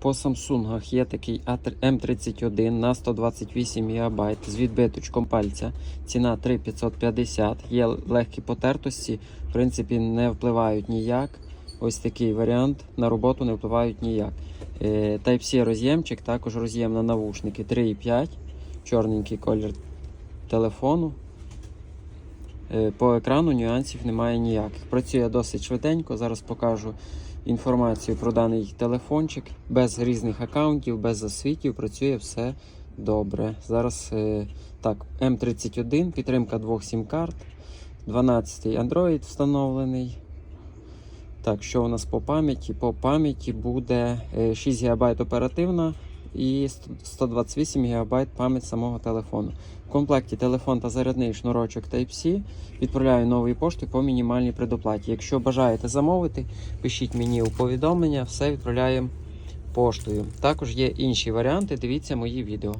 По Samsung є такий М31 на 128 ГБ з відбиточком пальця. Ціна 3550. Є легкі потертості, в принципі, не впливають ніяк. Ось такий варіант на роботу не впливають ніяк. Е, Type-C роз'ємчик, також роз'єм на навушники 3,5, чорненький колір телефону. Е, По екрану нюансів немає ніяких. Працює досить швиденько. Зараз покажу інформацію про даний телефончик. Без різних аккаунтів, без засвітів. Працює все добре. Зараз е, так, М31, підтримка двох сім-карт, 12 Android встановлений. Так, що у нас по пам'яті? По пам'яті буде е, 6 ГБ оперативна і 128 ГБ пам'ять самого телефону. В комплекті телефон та зарядний шнурочок Type-C. Відправляю новою поштою по мінімальній предоплаті. Якщо бажаєте замовити, пишіть мені у повідомлення, все відправляємо поштою. Також є інші варіанти. Дивіться мої відео.